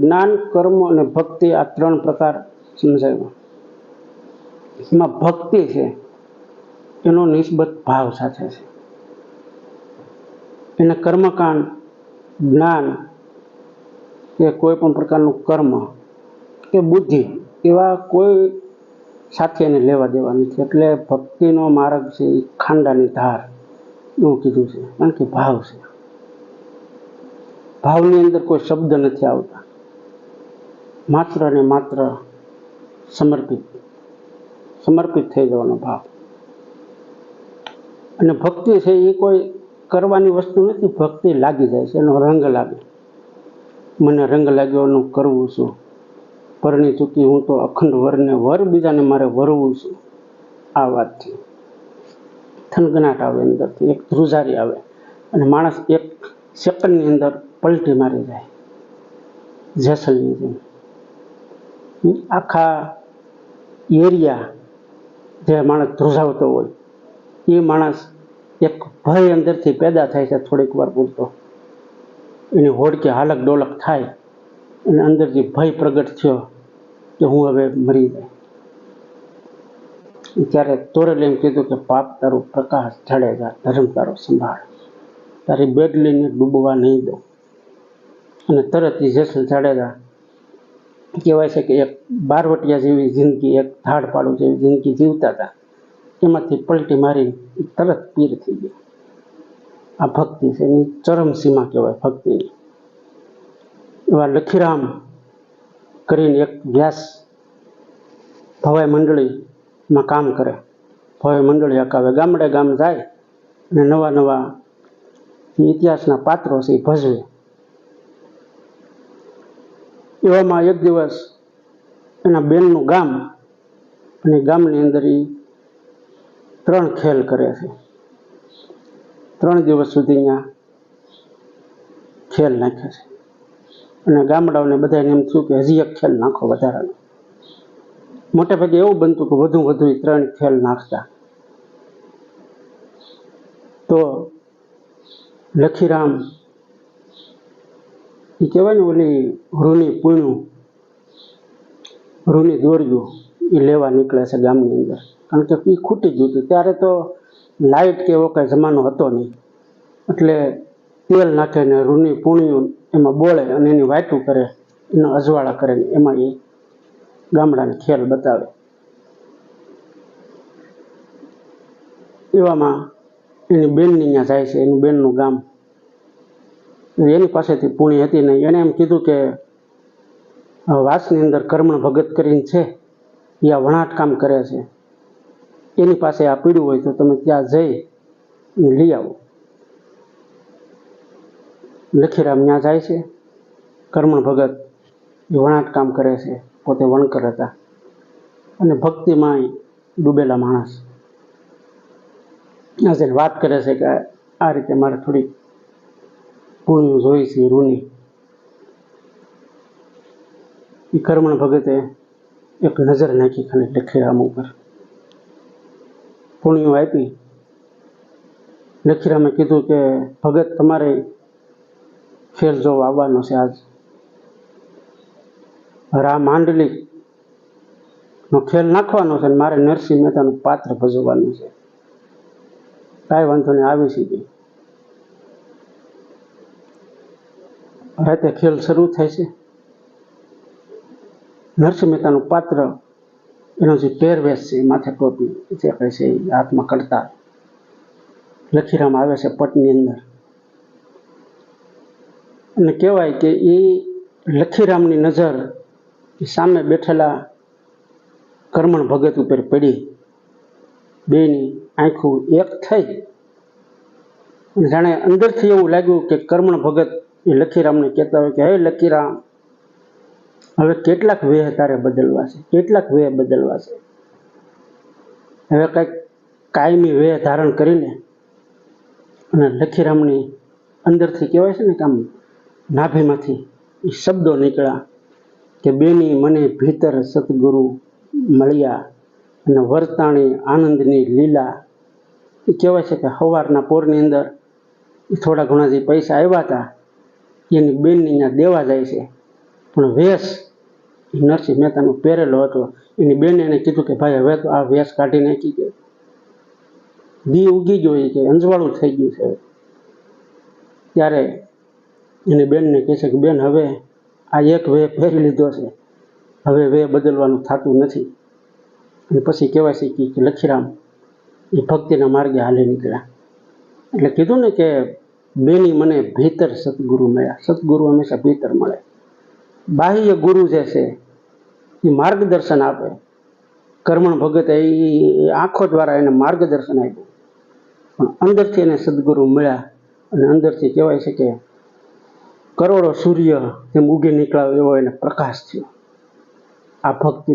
જ્ઞાન, કર્મ અને ભક્તિ આ ત્રણ પ્રકાર સમજાવ્યા એમાં ભક્તિ છે, એનો નિસ્બત ભાવ સાથે છે. એને કર્મકાંડ, જ્ઞાન કે કોઈ પણ પ્રકારનું કર્મ કે બુદ્ધિ એવા કોઈ સાથે એને લેવા દેવા નથી. એટલે ભક્તિનો માર્ગ છે એ ખાંડાની ધાર એવું કીધું છે. કારણ કે ભાવ છે. ભાવની અંદર કોઈ શબ્દ નથી આવતા. માત્ર ને માત્ર સમર્પિત સમર્પિત થઈ જવાનો ભાવ. અને ભક્તિ છે એ કોઈ કરવાની વસ્તુ નથી, ભક્તિ લાગી જાય છે, એનો રંગ લાગે. મને રંગ લાગ્યો એનું કરવું છું. પરણી ચૂકી હું તો અખંડ વરને વર બીજાને મારે વરવું છું. આ વાતથી થનગનાટ આવે અંદરથી, એક ધ્રુજારી આવે. અને માણસ એક સેકન્ડની અંદર પલટી મારી જાય. જેસલની જેમ. આખા એરિયા જે માણસ ધ્રુજાવતો હોય, એ માણસ એક ભય અંદરથી પેદા થાય છે થોડીક વાર પૂરતો. એની હોડકે હાલક ડોલક થાય અને અંદરથી ભય પ્રગટ થયો કે હું હવે મરી જાય. ત્યારે તોરેલ એમ કીધું કે પાપ તારું પ્રકાશ જાડેજા ધર્મ તારો સંભાળ. તારી બેડ લઈને ડૂબવા નહીં દો અને તરત એ જેસલ જાડેજા કહેવાય છે કે એક બારવટિયા જેવી જિંદગી, એક ધાડપાડું જેવી જિંદગી જીવતા હતા. એમાંથી પલટી મારી તરત પીર થઈ ગઈ આ ભક્તિ છે, એની ચરમસીમા કહેવાય ભક્તિની. એવા લખીરામ કરીને એક વ્યાસ ભવાઈ મંડળીમાં કામ કરે. ભવાઈ મંડળી અકાવે ગામડે ગામ જાય અને નવા નવા ઇતિહાસના પાત્રો છે, એ ભજવે. એવામાં એક દિવસ એના બેનનું ગામ અને ગામની અંદર એ ત્રણ ખેલ કરે છે. ત્રણ દિવસ સુધી અહીંયા ખેલ નાખે છે. અને ગામડાઓને બધાને એમ થયું કે હજી એક ખેલ નાખો વધારાનો. મોટે ભાગે એવું બનતું કે વધુ વધુ એ ત્રણ ખેલ નાખતા. તો લખીરામ એ કહેવાય ને ઓલી રૂની પૂણું, રૂની દોરજો એ લેવા નીકળે છે ગામની અંદર. કારણ કે એ ખૂટી ગયું હતું. ત્યારે તો લાઇટ કે એવો કાંઈ જમાનો હતો નહીં. એટલે તેલ નાખીને રૂની પૂણિયું એમાં બોળે અને એની વાટું કરે, એનો અજવાળા કરે ને એમાં એ ગામડાને ખેલ બતાવે. એવામાં એની બેનની ત્યાં જાય છે, એની બેનનું ગામ. એની પાસેથી પૂણી હતી નહીં. એણે એમ કીધું કે વાસની અંદર કર્મણ ભગત કરીને છે. એ આ વણાટ કામ કરે છે. એની પાસે આ પીડ્યું હોય તો તમે ત્યાં જઈ લઈ આવો. લખીરામ ત્યાં જાય છે. કર્મણ ભગત એ વણાટ કામ કરે છે. પોતે વણકર હતા. અને ભક્તિમાં ડૂબેલા માણસ. ત્યાં વાત કરે છે કે, આ રીતે મારે થોડી પૂર્ણ જોઈ છે રૂની? એ કર્મણ ભગતે એક નજર નાખી ખાલી લખીરામ ઉપર. પુણ્યો આપી. લખીરામે કીધું કે, ભગત, તમારે ખેલ જોવા, આવવાનો છે આજ. રામ માંડલી નો ખેલ નાખવાનો છે મારે નરસિંહ મહેતાનું પાત્ર ભજવવાનું છે. કાંઈ વાંધો નહીં, આવી છે રાતે ખેલ શરૂ થાય છે. નરસિંહ મહેતાનું પાત્ર એનો જે પહેરવેશ છે માથે ટોપી જે કહે છે હાથમાં કરતા લખીરામ આવે છે પટની અંદર. અને કહેવાય કે એ લખીરામની નજર સામે બેઠેલા કર્મણ ભગત ઉપર પડી. બેની આંખો એક થઈ. જાણે અંદરથી એવું લાગ્યું કે કર્મણ ભગત એ લખીરામને કહેતા હોય કે, હે લખીરામ, હવે કેટલાક વેહ તારે બદલવા છે? કેટલાક વેહ બદલવા છે? હવે કંઈક કાયમી વેહ ધારણ કરીને અને લખીરામની અંદરથી કહેવાય છે ને કે આમ નાભીમાંથી એ શબ્દો નીકળ્યા કે, બેની મને ભીતર સદગુરુ મળ્યા અને વર્તાણી આનંદની લીલા. એ કહેવાય છે કે સવારના પોરની અંદર થોડા ઘણા જે પૈસા આવ્યા હતા એની બેનની ત્યાં દેવા જાય છે. પણ વેશ નરસિંહ મહેતાનો પહેરેલો હતો. એની બેને એને કીધું કે, ભાઈ, હવે તો આ વેશ કાઢી નાખી કે દી ઉગી ગયો કે, અંજવાળું થઈ ગયું છે. ત્યારે એની બેનને કહે છે કે, બેન, હવે આ એક વે ફેરી લીધો છે. હવે વે બદલવાનું થતું નથી. અને પછી કહેવાય છે કે, લખીરામ, એ ભક્તિના માર્ગે હાલી નીકળ્યા. એટલે કીધું ને કે બેની મને ભીતર સદગુરુ મળ્યા. સદગુરુ હંમેશા ભીતર મળે. બાહ્ય ગુરુ જે છે એ માર્ગદર્શન આપે. કર્મણ ભગત એ આંખો દ્વારા એને માર્ગદર્શન આપ્યું. પણ અંદરથી એને સદગુરુ મળ્યા અને અંદરથી કહેવાય છે કે કરોડો સૂર્ય જેમ ઉગી નીકળાવ એવો એને પ્રકાશ થયો. આ ભક્તિ